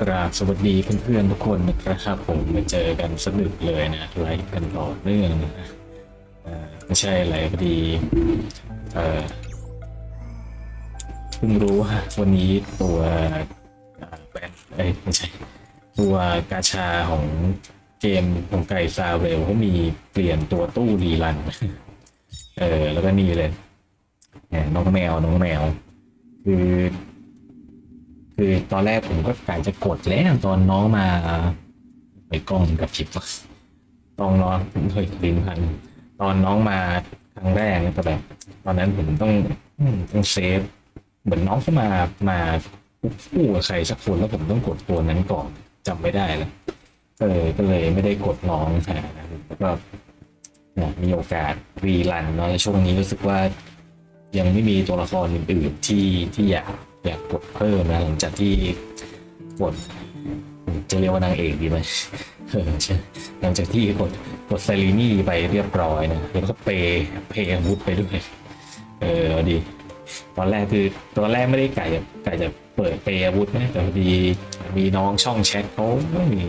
กราบสวัสดีเพื่อนๆทุกคนนะครับผมมาเจอกันสนุกเลยนะไลฟ์กันต่อเนื่องนะไม่ใช่อะไรพอดีเพิ่งรู้ว่าวันนี้ตัวแบนเอ้ยไม่ใช่ตัวกาชาของเกมของไก่ซาเวลเขามีเปลี่ยนตัวตู้รีรัน เออแล้วก็นี่เลยน้องแมวน้องแมว คือ คือตอนแรกผมก็กะจะกดแล้วตอนน้องมา ไปกล้องกับชิปตอนน้องเฮ้ยลิ้นพัน ตอนน้องมาครั้งแรกนี่ยแต่แบบ ตอนนั้นผมต้องต้องเซฟ เหมือนน้องเข้ามามาคู่กับใครสักคนแล้วผมต้องกดตัวนั้นก่อนจำไม่ได้แล้วเออก็เลยไม่ได้กดน้องหาแล้วก็เนี่ยมีโอกาสรีรันเนาะในช่วงนี้รู้สึกว่ายังไม่มีตัวละครอื่นๆที่ที่อยาก อยากกดเพิ่มนะหลังจากที่กดจะเรียกว่านางเอกดีไหมเออใช่หลังจากที่กดกดไซรีนี่ไปเรียบร้อยนะแล้วก็เปย์เปย์อาวุธไปด้วยเออดีตอนแรกคือตอนแรกไม่ได้ไก่จะไก่จะเปิดเปย์อาวุธนะแต่พอดีมีน้องช่องแชทเขาไม่มี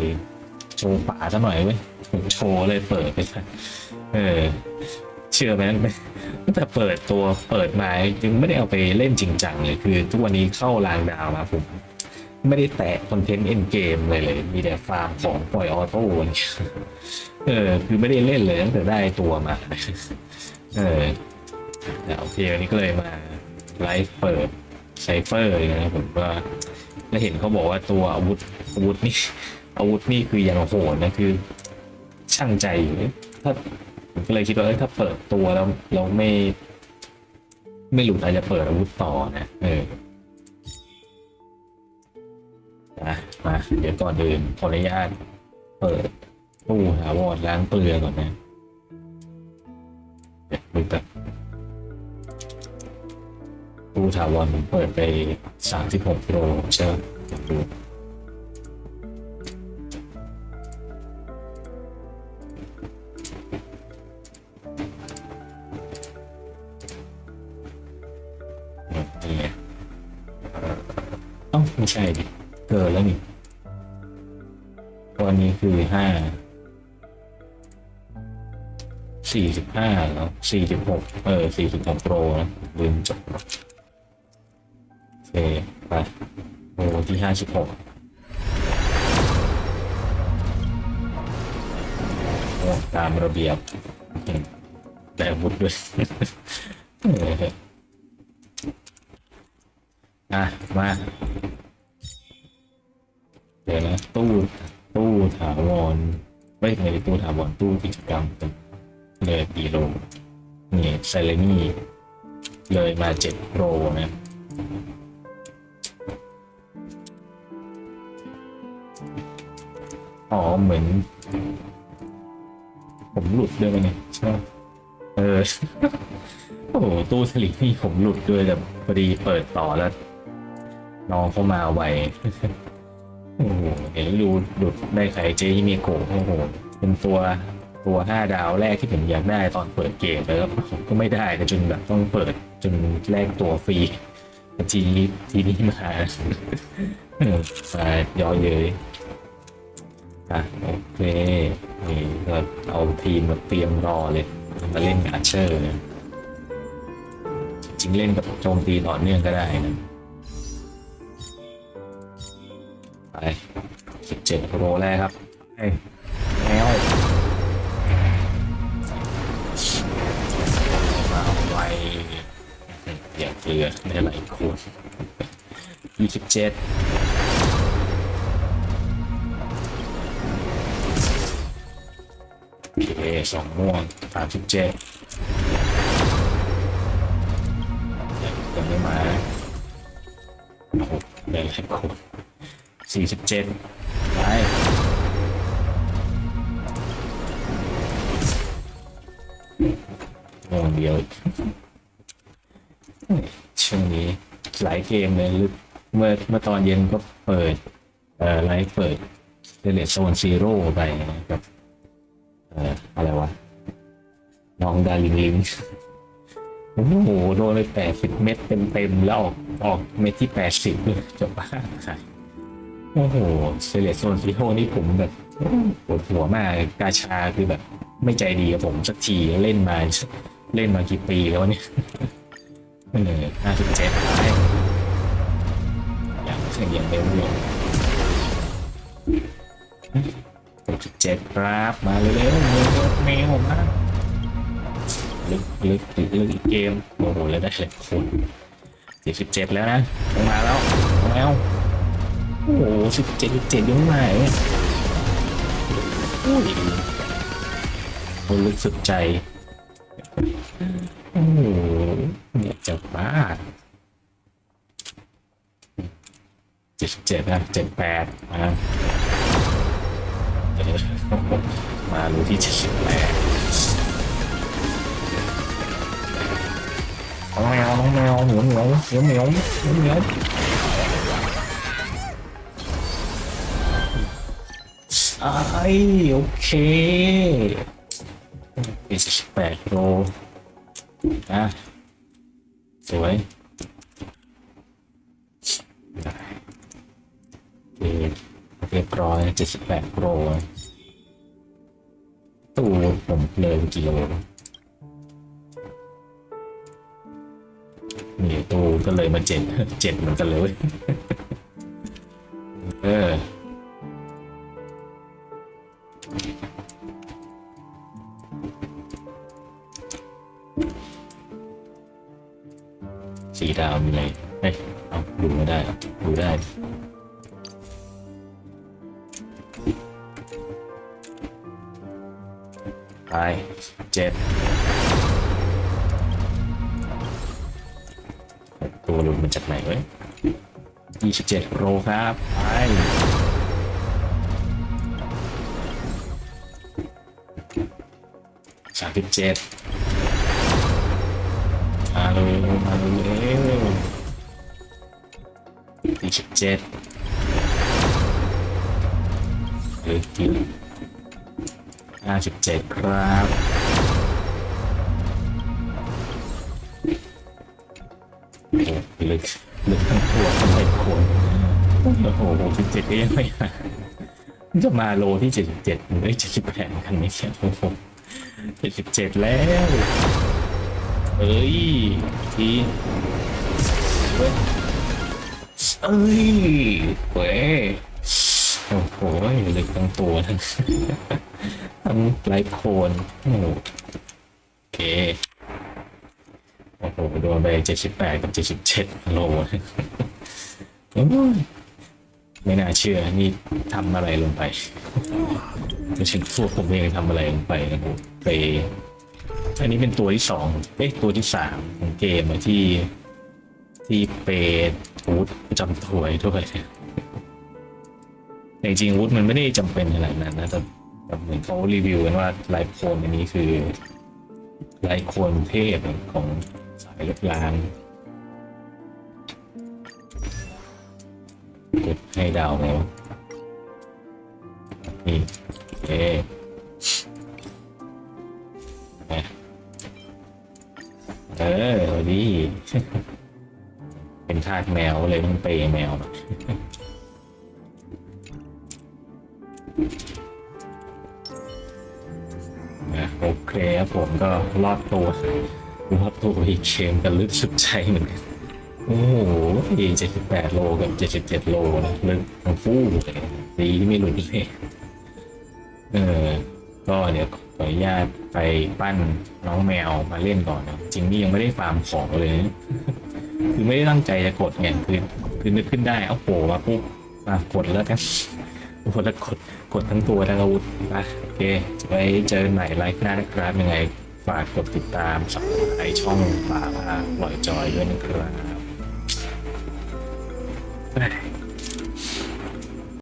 โชว์ป่าซะหน่อยเว้ยผมโชว์เลยเปิดไปซะเออ เชื่อไหม ตั้งแต่เปิดตัวเปิดมายังไม่ได้เอาไปเล่นจริงจังเลยคือ ทุกวันนี้เข้ารางดาวมาผมไม่ได้แตะคอนเทนต์เอ็นเกมเลยเลย มีแต่ฟาร์มของปล่อยออโต้เงี้ยเออ คือไม่ได้เล่นเลยตั้งแต่ได้ตัวมา เออแต่โอเควันนี้ก็เลยมาไลฟ์เปิดไซเฟอร์เลยนะผมว่าแล้วเห็นเขาบอกว่าตัวอาวุธอาวุธนี่อาวุธนี่คือยังโหดนะคือช่างใจถ้า ก็เลยคิดว่าเอ้ยถ้าเปิดตัวแล้วเราไม่ ไม่หลุดอาจจะเปิดอาวุธต่อนะ เออมามาเดี๋ยวก่อนอื่นขออนุญาตเปิดตู้หาวอดล้างเกลือก่อนนะเดี๋ยวดูแบบตู้ถาวรผมเปิดไปสามสิบหกโลใช่ไหมเดี๋ ไม่ใช่ดิเกินแล้วนี่ตัวนี้คือห้าสี่สิบห้าแล้วสี่สิบหกเออสี่สิบหกโปรนะลืมจบโอเคไปโปรที่ห้าสิบหกตามระเบียบแต่อาวุธด้วยอะ มา ตู้ตู้ถาวรไม่ใช่ตู้ถาวรตู้กิจกรรมเลยปีโลนี่ไซเลนี่เลยมาเจ็ดโปรนะอ๋อเหมือน ผมหลุดด้วยไหมเนี่ยใช่ไหมเออ โอ้โหตู้สลิปนี่ผมหลุดด้วยแต่พอดีเปิดต่อแล้ว น้องเข้ามาไว โอ้โหเห็นดูดุดได้ไข่เจฮิเมโกะโอ้โหเป็นตัวตัวห้าดาวแรกที่ผมอยากได้ตอนเปิดเกมแล้วผมก็ไม่ได้จนแบบต้องเปิดจนแลกตัวฟรีทีทีนี้มาเออมาย่อเยยอะโอเคนี่ก็เอาทีมมาเตรียมรอเลยมาเล่นอาเชอร์จริงเล่นกับโจมตีต่อเนื่องก็ได้นะ สิบเจ็ดโลแรกครับเอ้ยแมวมาไวเดี๋ยวเกลือได้หลายคนยี่สิบเจ็ดโอเคสองม่วงสามสิบเจ็ดยังไม่มาโอ้โหได้หลายคน สี่สิบเจ็ดไปงงเดียวช่วงนี้หลายเกมเลยเมื่อเมื่อตอนเย็นก็เปิดเอ่อไลฟ์เปิดเดเลตโซนซีโร่ไปกับเอ่ออะไรวะ น้องดาริงลิงโอ้โหโดนไปแปดสิบเม็ดเต็มๆแล้วออกออกเม็ดที่แปดสิบเลยจบบ้าใช่ โอ้โหเซเลสโซนฟิโอนี่ผมแบบปวดหัวมากกาชาคือแบบ ไม่ใจดีกับผมสักทีเล่นมาเล่นมากี่ปีแล้วเนี่ยเออห้าสิบเจ็ดอย่างเสียงเร็วเลยหกสิบเจ็ดครับมาเร็วๆเร็วๆแมวมาลึกลึกลึกลึกอีกเกมโอ้โหแล้วได้เลยคุณสี่สิบเจ็ดแล้วนะลงมาแล้วลงแล้ว อ้โหสิบเจ็ดเจ็ดยังไงอุ้ยคนลึกสุดใจโอ้โหเนี่ยจะบ้าเจ็ดเจ็ดนะเจ็ดแปดมามารู้ที่เจ็ดแปดน้องแมวน้องแมวเหนียวเหนียวเหนียวเหนียวเหนียว โอเคเป็นสิบแปดโลอะสวยได้โอเรียบร้อยเจ็ดสิบแปดโลตู้ผมเลยกี่โลนี่ตู้ก็เลยมาเจ็ดเจ็ดเหมือนกันเลยเออ สีดาวมีอะไรเฮ้ยเอาดูไม่ได้หรอดูได้ไปเจ็ดตัวหลุดมาจากไหนเว้ยยี่สิบเจ็ดโลครับ ไป สามสิบเจ็ดมาเร็วมาเร็วสี่สิบเจ็ดเหลือกี่ห้าสิบเจ็ดครับโอ้ลึกลึกทั้งตัวทั้งใบโคนโอ้โหหกสิบเจ็ดก็ยังไม่มาจะมาโลที่เจ็ดสิบเจ็ดหรือเจ็ดสิบแปดกันไม่ใช่โอ้โห เจ็ดสิบเจ็ดแล้วเอ้ยทีเว้ยเอ้ยเว้ยโอ้โหหลึกทั้งตัวทั้งทั้งไลโคนโอ้โอเคโอ้โหโดนไปเจ็ดสิบแปดกับเจ็ดสิบเจ็ดโลโอ้ย ไม่น่าเชื่อ นี่ทำอะไรลงไปไม่ใช่พวกผมเองทำอะไรลงไปนะครับไปอันนี้เป็นตัวที่สองเอ๊ะตัวที่สามของเกมที่ที่เปดวูดจำถวยด้วยแต่จริงวูดมันไม่ได้จำเป็นขนาดนั้นนะแต่แต่เหมือนเขารีวิวกันว่าไลฟ์โคนอันนี้คือไลฟ์โคนเทพของสายลบล้าง กดให้ดาวแล้วนี่โอเคนะเออดีเป็นทาสแมวเลยต้องเปย์แมวน่อยนะโอเคครับผมก็รอดตัวรอดตัวอีกเกมกันลึกสุดใจเหมือนกัน โอ้โหเจ็ดสิบแปดโลกับเจ็ดสิบเจ็ดโลนะลึกทั้งคู่เลยดีที่ไม่หลุดเลยเออ ก็เดี๋ยวขออนุญาตไปปั้นน้องแมวมาเล่นก่อนนะจริงนี่ยังไม่ได้ฟาร์มของเลย คือไม่ได้ตั้งใจจะกดไงคือคือนึกขึ้นได้เอาโผล่มาปุ๊บมากดแล้วกันกดแล้วกดกดทั้งตัวทั้งอาวุธไปโอเคไว้เจอกันใหม่ไลฟ์หน้านะครับยังไงฝากกดติดตามสับไอช่องป่าพาปล่อยจอยด้วยนะครับ Bye.